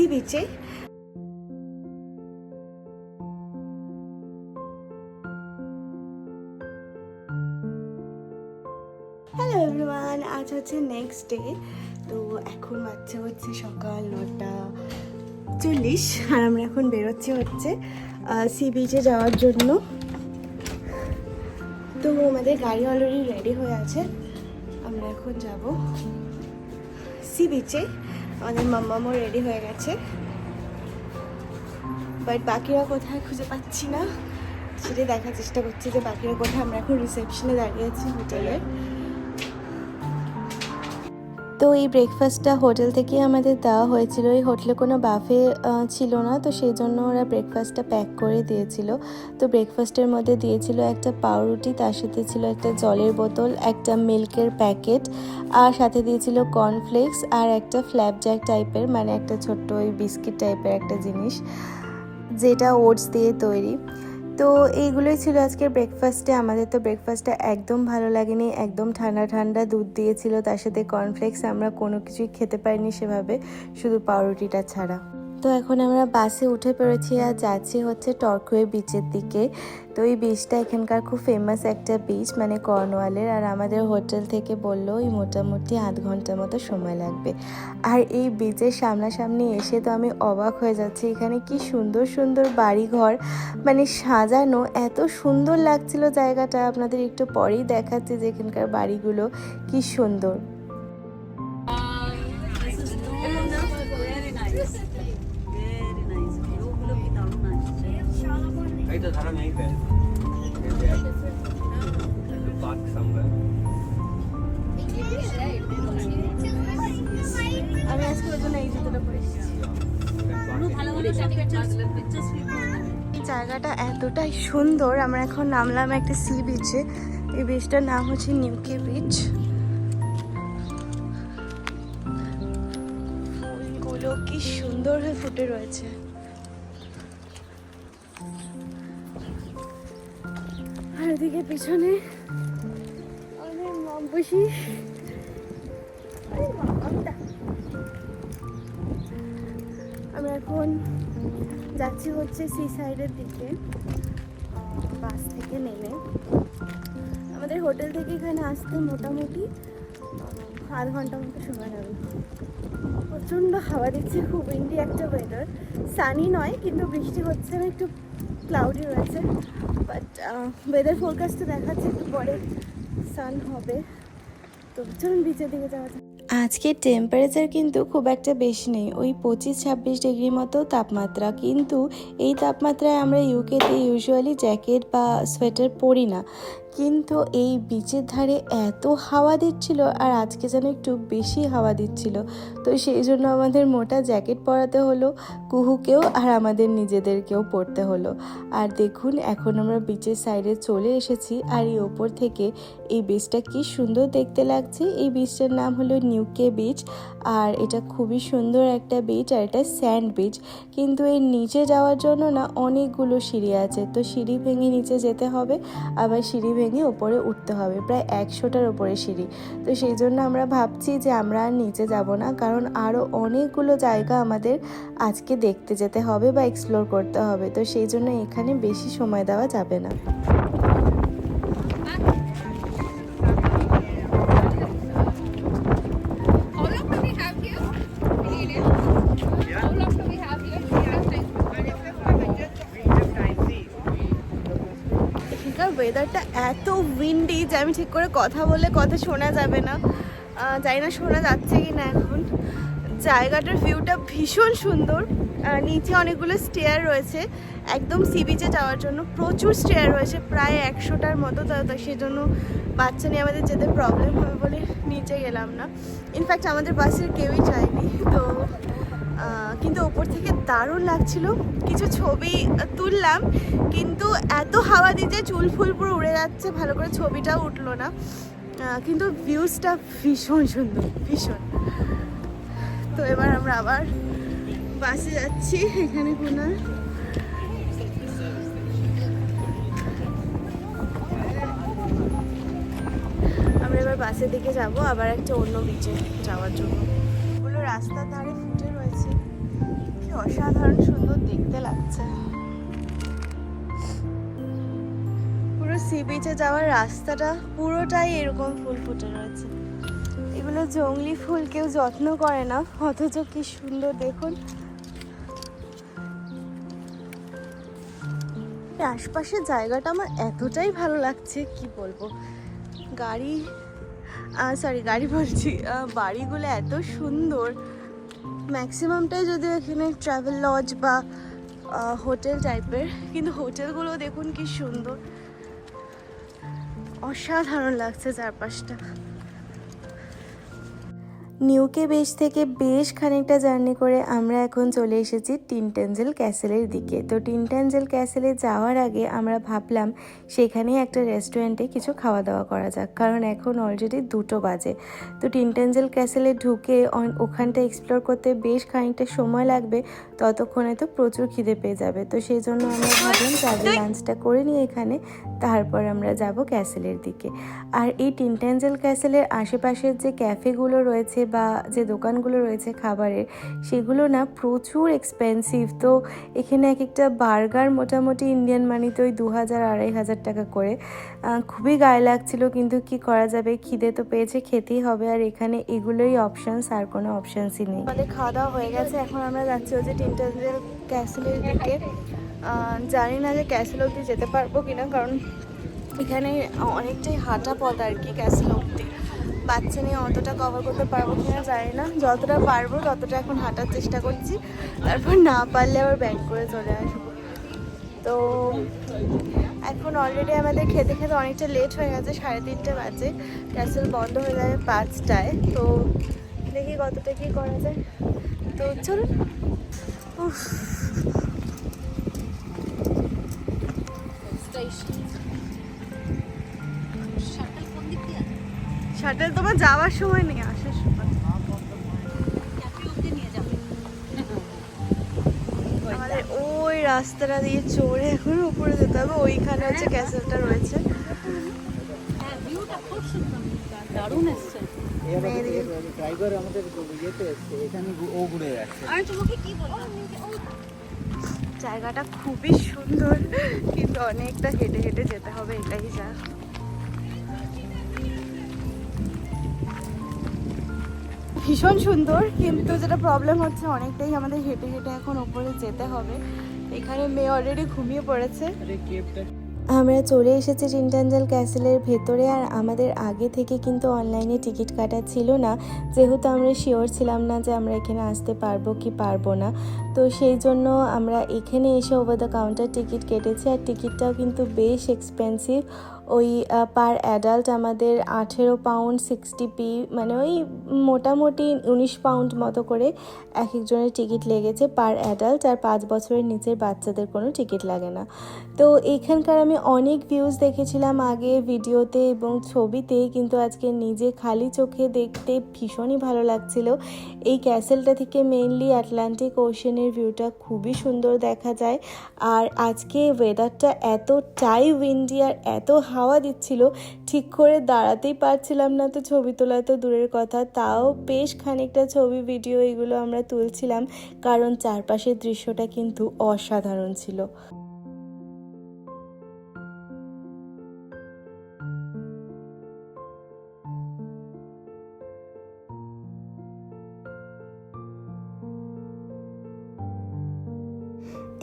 C বিচে। Hello everyone আজ হচ্ছে নেক্সট ডে তো এখন বাচ্চা হচ্ছে সকাল নটা চল্লিশ, আর আমরা এখন বেরোচ্ছি হচ্ছে সি বিচে যাওয়ার জন্য। তো আমাদের গাড়ি অলরেডি রেডি হয়ে আছে, আমরা এখন যাব সি বিচে আমাদের মাম্মামও রেডি হয়ে গেছে। বাট বাকিরা কোথায় খুঁজে পাচ্ছি না। সেটাই দেখার চেষ্টা করছি যে বাকিরা কোথায়। আমরা এখন রিসেপশনে দাঁড়িয়ে আছি হোটেলের তো এই ব্রেকফাস্টটা হোটেল থেকে আমাদের দেওয়া হয়েছিল। এই হোটেলে কোনো বাফে ছিল না, তো সেই জন্য ওরা ব্রেকফাস্টটা প্যাক করে দিয়েছিল। তো ব্রেকফাস্টের মধ্যে দিয়েছিল একটা পাউরুটি, তার সাথে ছিল একটা জলের বোতল, একটা মিল্কের প্যাকেট আর সাথে দিয়েছিল কর্নফ্লেক্স আর একটা ফ্ল্যাপজ্যাক টাইপের মানে একটা ছোট্ট ওই বিস্কিট টাইপের একটা জিনিস, যেটা ওটস দিয়ে তৈরি। তো এইগুলোই ছিল আজকের ব্রেকফাস্টে আমাদের তো ব্রেকফাস্টটা একদম ভালো লাগেনি, একদম ঠান্ডা ঠান্ডা দুধ দিয়েছিল। তার সাথে কর্নফ্লেক্স আমরা কোনো কিছুই খেতে পারিনি সেভাবে, শুধু পাউরুটিটা ছাড়া। তো এখন আমরা বাসে উঠে পড়েছি আর যাচ্ছি হচ্ছে টর্কওয়ে বিচের দিকে। তো এই বিচটা এখানকার খুব ফেমাস একটা বিচ মানে কর্নওয়ালের। আর আমাদের হোটেল থেকে বলল, ওই মোটামুটি আধ ঘণ্টার মতো সময় লাগবে। আর এই বিচের সামনাসামনি এসে তো আমি অবাক হয়ে যাচ্ছি, এখানে কি সুন্দর সুন্দর বাড়িঘর। মানে সাজানো, এত সুন্দর লাগছিল জায়গাটা। আপনাদের একটু পরেই দেখাচ্ছি যে এখানকার বাড়িগুলো কি সুন্দর। Right, the Dharam यहीं पे है. They have to park somewhere. আমি আজকে ওই জন্য এই জুতোটা পরে এসেছি পুরো ভালো ভালো সব pictures- pictures click করে নেবে। এই জায়গাটা এতটাই সুন্দর আমরা এখন নামলাম একটা সি বিচে এই বিচটার নাম হচ্ছে নিউকে বিচ ফুলগুলো কি সুন্দর হয়ে ফুটে রয়েছে আর এদিকে পিছনে অনেক মাম্পসি আমি এখন যাচ্ছি হচ্ছে সি সাইডের দিকে বাস থেকে নেমে। আমাদের হোটেল থেকে এখানে আসতে মোটামুটি আধ ঘণ্টা মতো সময় লাগবে প্রচণ্ড হাওয়া দিচ্ছে, খুব উইন্ডি একটা ওয়েদার সানি নয়, কিন্তু বৃষ্টি হচ্ছে না একটু ক্লাউডি রয়েছে। বাট ওয়েদার ফোরকাস্টে দেখাচ্ছে, একটু পরে সান হবে। তো চলুন বিচের দিকে যাওয়া যাক। আজকে টেম্পারেচার কিন্তু খুব একটা বেশি নেই। ওই পঁচিশ ছাব্বিশ ডিগ্রি মতো তাপমাত্রা। কিন্তু এই তাপমাত্রায় আমরা ইউকেতে ইউজুয়ালি জ্যাকেট বা সোয়েটার পরি না। কিন্তু এই বিচের ধারে এত হাওয়া দিচ্ছিল আর আজকে যেন একটু বেশি হাওয়া দিচ্ছিল। তো সেই জন্য আমাদের মোটা জ্যাকেট পরাতে হলো, কুহুকেও আর আমাদের নিজেদেরকেও পরতে হলো। আর দেখুন, এখন আমরা বিচের সাইডে চলে এসেছি আর এই ওপর থেকে এই বিচটা কি সুন্দর দেখতে লাগছে। এই বিচটার নাম হলো নিউকে বিচ আর এটা খুবই সুন্দর একটা বিচ আর এটা স্যান্ড বিচ কিন্তু এর নিচে যাওয়ার জন্য না অনেকগুলো সিঁড়ি আছে। তো সিঁড়ি ভেঙে নিচে যেতে হবে, আবার সিঁড়ি ভেঙে ওপরে উঠতে হবে, প্রায় একশোটার ওপরে সিঁড়ি। তো সেই জন্য আমরা ভাবছি যে আমরা আর নিচে যাব না, কারণ আরও অনেকগুলো জায়গা আমাদের আজকে দেখতে যেতে হবে বা এক্সপ্লোর করতে হবে। তো সেই জন্য এখানে বেশি সময় দেওয়া যাবে না। ওয়েদারটা এত উইন্ডি যে আমি ঠিক করে কথা বললে কথা শোনা যাবে না। জানি না শোনা যাচ্ছে কি না এখন। জায়গাটার ভিউটা ভীষণ সুন্দর। নিচে অনেকগুলো স্টেয়ার রয়েছে। একদম সি বিচে যাওয়ার জন্য প্রচুর স্টেয়ার রয়েছে, প্রায় একশোটার মতো। তো সেজন্য বাচ্চা নিয়ে আমাদের যেতে প্রবলেম হবে বলে নিচে গেলাম না। ইনফ্যাক্ট আমাদের বাসের কেউই যায়নি। তো কিন্তু ওপর থেকে দারুণ লাগছিল। কিছু ছবি তুললাম, কিন্তু এত হাওয়া দিতে চুল ফুল পুরো উড়ে যাচ্ছে, ভালো করে ছবিটাও উঠল না। কিন্তু ভিউজটা ভীষণ সুন্দর, ভীষণ। তো এবার আমরা আবার বাসে যাচ্ছি, এখানে কোনো। আমরা এবার বাসের দিকে যাব, আবার একটা অন্য বিচে যাওয়ার জন্য। রাস্তার ধারে অসাধারণ সুন্দর দেখতে লাগছে। পুরো সি বিচে যাওয়ার রাস্তাটা পুরোটাই এরকম ফুল ফুটে রয়েছে। এগুলো জংলি ফুল কেউ যত্ন করে না, অথচ কি সুন্দর, দেখুন। আশপাশের জায়গাটা আমার এতটাই ভালো লাগছে, কি বলব? গাড়ি সরি গাড়ি বলছি বাড়িগুলো এত সুন্দর। ম্যাক্সিমামটাই যদি এখানে ট্রাভেল লজ বা হোটেল টাইপের কিন্তু হোটেলগুলো দেখুন কি সুন্দর। অসাধারণ লাগছে চারপাশটা। নিউকে বেশ থেকে বেশ খানিকটা জার্নি করে আমরা এখন চলে এসেছি টিনটেনজেল ক্যাসেলের দিকে। তো টিনটেনজেল ক্যাসেলে যাওয়ার আগে আমরা ভাবলাম সেখানেই একটা রেস্টুরেন্টে কিছু খাওয়া দাওয়া করা যাক, কারণ এখন অলরেডি দুটো বাজে। তো টিনটেনজেল ক্যাসেলে ঢুকে ওখানটা এক্সপ্লোর করতে বেশ খানিকটা সময় লাগবে, ততক্ষণে তো প্রচুর খিদে পেয়ে যাবে। তো সেই জন্য আমরা ভাবলাম যে লাঞ্চটা করে নিই এখানে, তারপর আমরা যাব ক্যাসেলের দিকে। আর এই টিনটেনজেল ক্যাসেলের আশেপাশের যে ক্যাফেগুলো রয়েছে বা যে দোকানগুলো রয়েছে খাবারের, সেগুলো না প্রচুর এক্সপেন্সিভ তো এখানে এক একটা বার্গার মোটামুটি ইন্ডিয়ান মানিতে ওই দু হাজার আড়াই হাজার টাকা করে। খুবই গায়ে লাগছিল, কিন্তু কি করা যাবে? খিদে তো পেয়েছে, খেতেই হবে। আর এখানে এগুলোই অপশানস আর কোনো অপশানসই নেই। খাওয়া দাওয়া হয়ে গেছে, এখন আমরা যাচ্ছি হচ্ছে টিনটেনজেল ক্যাসেলের দিকে। জানি না যে ক্যাসেল অবধি যেতে পারব কিনা, কারণ এখানে অনেকটাই হাঁটা পথ আর কি ক্যাসেল বাচ্চা নিয়ে অতটা কভার করতে পারব কিনা জানি না। যতটা পারব ততটা এখন হাঁটার চেষ্টা করছি। তারপর না পারলে আবার ব্যাক করে চলে আসব। তো এখন অলরেডি আমাদের খেতে খেতে অনেকটা লেট হয়ে গেছে, সাড়ে তিনটে বাজে। ক্যাসেল বন্ধ হয়ে যাবে পাঁচটায়। তো দেখি কতটা কি করা যায়। তো চলুন। উফ। স্টেশন শাটেল তোমার যাওয়ার সময় নেই আসার সময়। নিয়ে যাবে আমাদের ওই রাস্তাটা দিয়ে চড়ে এখন উপরে যেতে হবে ওইখানে হচ্ছে ক্যাসেলটা রয়েছে। হ্যাঁ দারুণ এসছে। ড্রাইভার আমাদের ইয়েতে এসছে এখানে ও ঘুরে যাচ্ছে। আমি তোমাকে কি বললাম জায়গাটা খুবই সুন্দর কিন্তু অনেকটা হেঁটে হেঁটে যেতে হবে এটাই যা। ভীষণ সুন্দর কিন্তু যেটা প্রবলেম হচ্ছে অনেকটাই আমাদের হেঁটে হেঁটে এখন ওপরে যেতে হবে। এখানে মেয়ে অলরেডি ঘুমিয়ে পড়েছে। আমরা চলে এসেছি টিনটাঞ্জেল ক্যাসেলের ভেতরে আর আমাদের আগে থেকে কিন্তু অনলাইনে টিকিট কাটা ছিল না। যেহেতু আমরা শিওর ছিলাম না যে আমরা এখানে আসতে পারব কি পারব না। তো সেই জন্য আমরা এখানে এসে ওভার দ্য কাউন্টার টিকিট কেটেছি আর টিকিটটাও কিন্তু বেশ এক্সপেন্সিভ ওই পার অ্যাডাল্ট আমাদের আঠেরো পাউন্ড সিক্সটি পি মানে ওই মোটামুটি উনিশ পাউন্ড মতো করে এক একজনের টিকিট লেগেছে পার অ্যাডাল্ট আর পাঁচ বছরের নিচের বাচ্চাদের কোনো টিকিট লাগে না। তো এখানকার আমি অনেক ভিউজ দেখেছিলাম আগে ভিডিওতে এবং ছবিতে, কিন্তু আজকে নিজে খালি চোখে দেখতে ভীষণই ভালো লাগছিল। এই ক্যাসেলটা থেকে মেইনলি আটলান্টিক ওশেনের ভিউটা খুবই সুন্দর দেখা যায়। আর আজকে ওয়েদারটা এতটাই উইন্ডি আর এত হাওয়া দিচ্ছিল। ঠিক করে দাঁড়াতেই পারছিলাম না তো ছবি তোলা তো দূরের কথা। তাও বেশ খানিকটা ছবি, ভিডিও এগুলো আমরা তুলছিলাম। কারণ চারপাশের দৃশ্যটা কিন্তু অসাধারণ ছিল।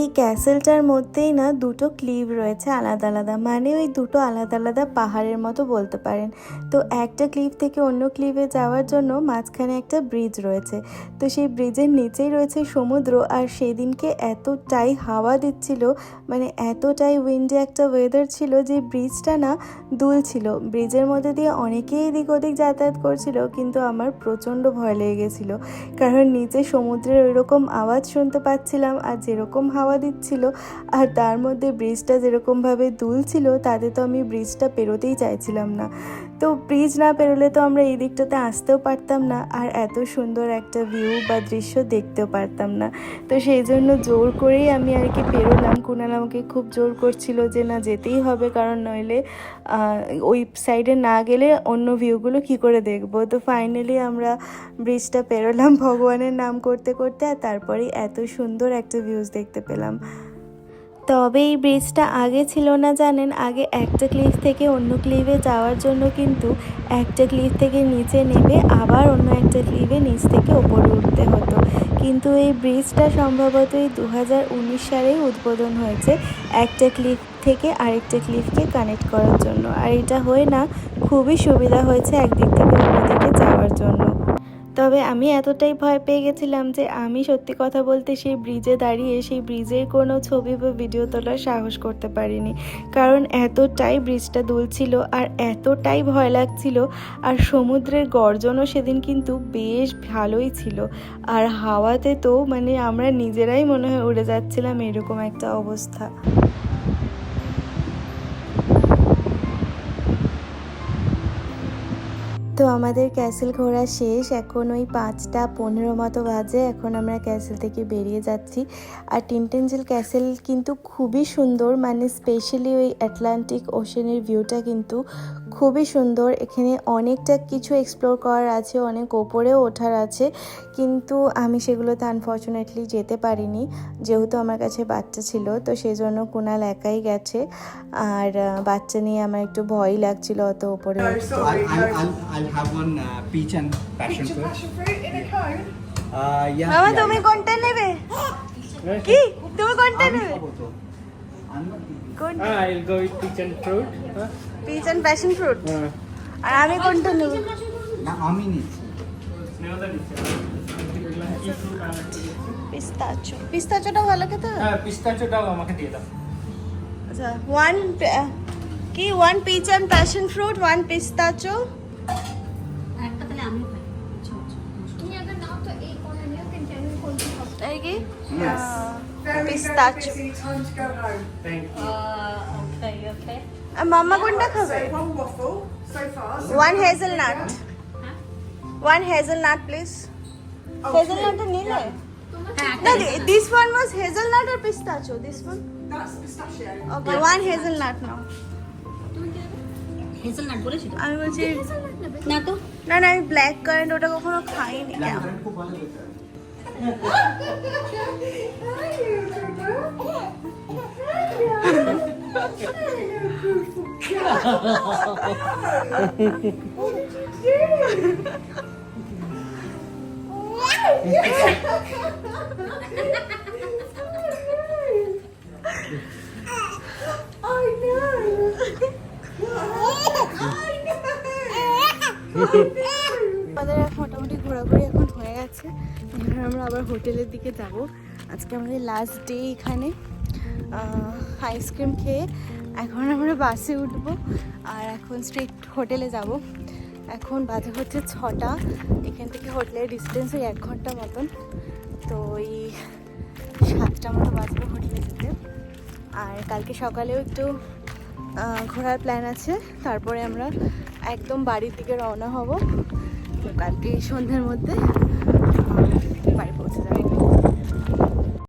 এই ক্যাসেলটার মধ্যেই না দুটো ক্লিভ রয়েছে আলাদা আলাদা। মানে ওই দুটো আলাদা আলাদা পাহাড়ের মতো বলতে পারেন। তো একটা ক্লিভ থেকে অন্য ক্লিভে যাওয়ার জন্য মাঝখানে একটা ব্রিজ রয়েছে। তো সেই ব্রিজের নিচেই রয়েছে সমুদ্র আর সেদিনকে এতটাই হাওয়া দিচ্ছিল মানে এতটাই উইন্ডে একটা ওয়েদার ছিল যে ব্রিজটা না দুলছিল। ব্রিজের মধ্যে দিয়ে অনেকেই এদিক ওদিক যাতায়াত করছিল, কিন্তু আমার প্রচণ্ড ভয় লেগে গেছিল। কারণ নিচে সমুদ্রের ওইরকম আওয়াজ শুনতে পাচ্ছিলাম আর যেরকম হাওয়া দিচ্ছিল। আর তার মধ্যে ব্রিজটা যেরকমভাবে দুলছিল তাতে তো আমি ব্রিজটা পেরোতেই চাইছিলাম না। তো ব্রিজ না পেরোলে তো আমরা এই দিকটাতে আসতেও পারতাম না, আর এত সুন্দর একটা ভিউ বা দৃশ্য দেখতেও পারতাম না। তো সেই জন্য জোর করেই আমি আর কি পেরোলাম। কুনাল আমাকে খুব জোর করছিল যে, না, যেতেই হবে, কারণ নইলে ওই সাইডে না গেলে অন্য ভিউগুলো কি করে দেখব? তো ফাইনালি আমরা ব্রিজটা পেরোলাম ভগবানের নাম করতে করতে, আর তারপরেই এত সুন্দর একটা ভিউজ দেখতে পেলাম। তবে এই ব্রিজটা আগে ছিল না জানেন, আগে একটা ক্লিফ থেকে অন্য ক্লিফে যাওয়ার জন্য কিন্তু একটা ক্লিফ থেকে নিচে নেমে আবার অন্য একটা ক্লিফে নিচ থেকে ওপরে উঠতে হতো। কিন্তু এই ব্রিজটা সম্ভবত এই দু হাজার উনিশ সালেই উদ্বোধন হয়েছে একটা ক্লিফ থেকে আরেকটা ক্লিফকে কানেক্ট করার জন্য। আর এটা হয়ে না খুবই সুবিধা হয়েছে একদিক থেকে অন্যদিকে যাওয়ার জন্য। তবে আমি এতটাই ভয় পেয়ে গেছিলাম যে আমি সত্যি কথা বলতে সেই ব্রিজে দাঁড়িয়ে সেই ব্রিজের কোনো ছবি বা ভিডিও তোলার সাহস করতে পারিনি। কারণ এতটাই ব্রিজটা দুলছিল আর এতটাই ভয় লাগছিল আর সমুদ্রের গর্জনও সেদিন কিন্তু বেশ ভালোই ছিল। আর হাওয়াতে তো মানে আমরা নিজেরাই মনে হয় উড়ে যাচ্ছিলাম এরকম একটা অবস্থা। তো আমাদের ক্যাসেল ঘোরা শেষ। এখন ওই পাঁচটা পনেরো মতো বাজে। এখন আমরা ক্যাসেল থেকে বেরিয়ে যাচ্ছি। আর টিনটেনজেল ক্যাসেল কিন্তু খুবই সুন্দর। মানে স্পেশালি ওই অ্যাটলান্টিক ওশেনের ভিউটা কিন্তু খুবই সুন্দর। এখানে অনেকটা কিছু এক্সপ্লোর করার আছে অনেক ওপরেও ওঠার আছে। কিন্তু আমি সেগুলোতে আনফর্চুনেটলি যেতে পারিনি। যেহেতু আমার কাছে বাচ্চা ছিল তো সেই জন্য কুনাল একাই গেছে। আর বাচ্চা নিয়ে আমার একটু ভয়ই লাগছিল অত ওপরে। I'll, have one uh, peach and passion fruit. Passion fruit in a cone. Uh, yeah. মামা yeah, তুমি yeah. কোনটা নেবে কি তুমি কোনটা নেবে খাব তো। আমি না কি- কোন Ah, I'll go with peach and fruit. Huh? Peach and passion fruit Uh, আর আমি কোনটা নেব না আমি নিচ্ছি পিস্তাচো পিস্তাচোটা ভালো খেতে হয়? হ্যাঁ পিস্তাচোটাও আমাকে দিয়ে দাও আচ্ছা ওয়ান কি one peach and passion fruit one pistachio একটা তাহলে আমিও খাই তুমি আগে নাও তো এই কলা নিও কিন্তু আমি কোনটি খাবো তাই কি পিস্তাচ মাম্মা কোনটা খাবে one hazelnut one hazelnut please হেজেলনাটটা নিলে No, this one was hazelnut or pistachio? This one? That's pistachio. Okay, one hazelnut now. Hazelnut বলেছিল আমি বলছি না তো। না না আমি ব্ল্যাক কারেন্ট ওটা কখনো খাইনি। Black কেমন currant খুব ভালো খেতে। আমাদের এখন মোটামুটি ঘোরাঘুরি এখন হয়ে গেছে এবার আমরা আবার হোটেলের দিকে যাব। আজকে আমাদের লাস্ট ডে এখানে। আইসক্রিম খেয়ে এখন আমরা বাসে উঠব আর এখন স্ট্রিট হোটেলে যাব। এখন বাজে হচ্ছে ছটা। এখান থেকে হোটেলের ডিস্টেন্স ওই এক ঘণ্টা মতন। তো ওই সাতটা মতো বাজবে হোটেলে যেতে। আর কালকে সকালেও একটু ঘোরার প্ল্যান আছে। তারপরে আমরা একদম বাড়ির দিকে রওনা হব। তো কালকে সন্ধ্যার মধ্যে